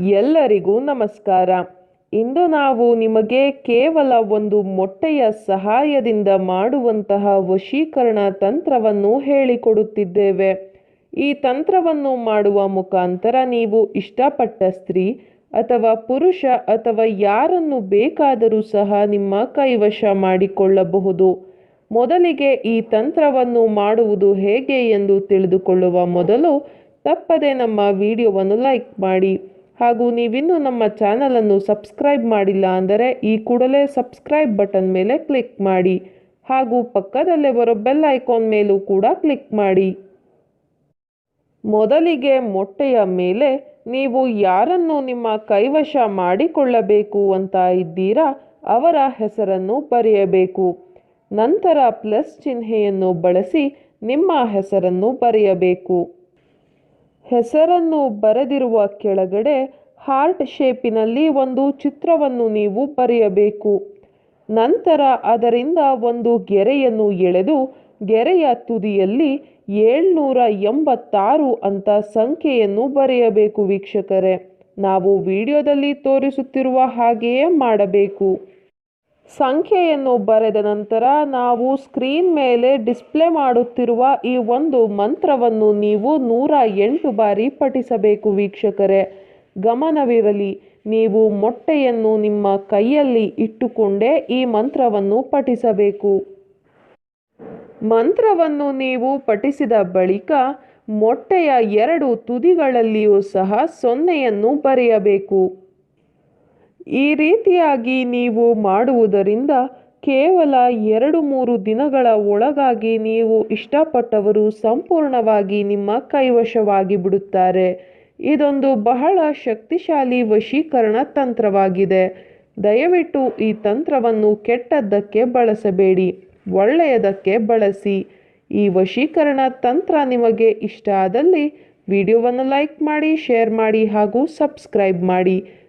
ಎಲ್ಲರಿಗೂ ನಮಸ್ಕಾರ. ಇಂದು ನಾವು ನಿಮಗೆ ಕೇವಲ ಒಂದು ಮೊಟ್ಟೆಯ ಸಹಾಯದಿಂದ ಮಾಡುವಂತಹ ವಶೀಕರಣ ತಂತ್ರವನ್ನು ಹೇಳಿಕೊಡುತ್ತಿದ್ದೇವೆ. ಈ ತಂತ್ರವನ್ನು ಮಾಡುವ ಮುಖಾಂತರ ನೀವು ಇಷ್ಟಪಟ್ಟ ಸ್ತ್ರೀ ಅಥವಾ ಪುರುಷ ಅಥವಾ ಯಾರನ್ನು ಬೇಕಾದರೂ ಸಹ ನಿಮ್ಮ ಕೈವಶ ಮಾಡಿಕೊಳ್ಳಬಹುದು. ಮೊದಲಿಗೆ ಈ ತಂತ್ರವನ್ನು ಮಾಡುವುದು ಹೇಗೆ ಎಂದು ತಿಳಿದುಕೊಳ್ಳುವ ಮೊದಲು ತಪ್ಪದೆ ನಮ್ಮ ವಿಡಿಯೋವನ್ನು ಲೈಕ್ ಮಾಡಿ. ಹಾಗೂ ನೀವಿನ್ನೂ ನಮ್ಮ ಚಾನಲನ್ನು ಸಬ್ಸ್ಕ್ರೈಬ್ ಮಾಡಿಲ್ಲ ಅಂದರೆ ಈ ಕೂಡಲೇ ಸಬ್ಸ್ಕ್ರೈಬ್ ಬಟನ್ ಮೇಲೆ ಕ್ಲಿಕ್ ಮಾಡಿ ಹಾಗೂ ಪಕ್ಕದಲ್ಲೇ ಬರೋ ಬೆಲ್ ಐಕಾನ್ ಮೇಲೂ ಕೂಡ ಕ್ಲಿಕ್ ಮಾಡಿ. ಮೊದಲಿಗೆ ಮೊಟ್ಟೆಯ ಮೇಲೆ ನೀವು ಯಾರನ್ನು ನಿಮ್ಮ ಕೈವಶ ಮಾಡಿಕೊಳ್ಳಬೇಕು ಅಂತ ಇದ್ದೀರಾ ಅವರ ಹೆಸರನ್ನು ಬರೆಯಬೇಕು. ನಂತರ ಪ್ಲಸ್ ಚಿಹ್ನೆಯನ್ನು ಬಳಸಿ ನಿಮ್ಮ ಹೆಸರನ್ನು ಬರೆಯಬೇಕು. ಹೆಸರನ್ನು ಬರೆದಿರುವ ಕೆಳಗಡೆ ಹಾರ್ಟ್ ಶೇಪಿನಲ್ಲಿ ಒಂದು ಚಿತ್ರವನ್ನು ನೀವು ಬರೆಯಬೇಕು. ನಂತರ ಅದರಿಂದ ಒಂದು ಗೆರೆಯನ್ನು ಎಳೆದು ಗೆರೆಯ ತುದಿಯಲ್ಲಿ ಏಳ್ನೂರ ಎಂಬತ್ತಾರು ಅಂತ ಸಂಖ್ಯೆಯನ್ನು ಬರೆಯಬೇಕು ವೀಕ್ಷಕರೇ. ನಾವು ವಿಡಿಯೋದಲ್ಲಿ ತೋರಿಸುತ್ತಿರುವ ಹಾಗೆಯೇ ಮಾಡಬೇಕು. ಸಂಖ್ಯೆಯನ್ನು ಬರೆದ ನಂತರ ನಾವು ಸ್ಕ್ರೀನ್ ಮೇಲೆ ಡಿಸ್ಪ್ಲೇ ಮಾಡುತ್ತಿರುವ ಈ ಒಂದು ಮಂತ್ರವನ್ನು ನೀವು ನೂರ ಎಂಟು ಬಾರಿ ಪಠಿಸಬೇಕು ವೀಕ್ಷಕರೇ. ಗಮನವಿರಲಿ, ನೀವು ಮೊಟ್ಟೆಯನ್ನು ನಿಮ್ಮ ಕೈಯಲ್ಲಿ ಇಟ್ಟುಕೊಂಡೇ ಈ ಮಂತ್ರವನ್ನು ಪಠಿಸಬೇಕು. ಮಂತ್ರವನ್ನು ನೀವು ಪಠಿಸಿದ ಬಳಿಕ ಮೊಟ್ಟೆಯ ಎರಡು ತುದಿಗಳಲ್ಲಿಯೂ ಸಹ ಸೊನ್ನೆಯನ್ನು ಬರೆಯಬೇಕು. ಈ ರೀತಿಯಾಗಿ ನೀವು ಮಾಡುವುದರಿಂದ ಕೇವಲ ಎರಡು ಮೂರು ದಿನಗಳ ಒಳಗಾಗಿ ನೀವು ಇಷ್ಟಪಟ್ಟವರು ಸಂಪೂರ್ಣವಾಗಿ ನಿಮ್ಮ ಕೈವಶವಾಗಿ ಬಿಡುತ್ತಾರೆ. ಇದೊಂದು ಬಹಳ ಶಕ್ತಿಶಾಲಿ ವಶೀಕರಣ ತಂತ್ರವಾಗಿದೆ. ದಯವಿಟ್ಟು ಈ ತಂತ್ರವನ್ನು ಕೆಟ್ಟದ್ದಕ್ಕೆ ಬಳಸಬೇಡಿ, ಒಳ್ಳೆಯದಕ್ಕೆ ಬಳಸಿ. ಈ ವಶೀಕರಣ ತಂತ್ರ ನಿಮಗೆ ಇಷ್ಟ ಆದಲ್ಲಿ ವಿಡಿಯೋವನ್ನು ಲೈಕ್ ಮಾಡಿ, ಶೇರ್ ಮಾಡಿ ಹಾಗೂ ಸಬ್ಸ್ಕ್ರೈಬ್ ಮಾಡಿ.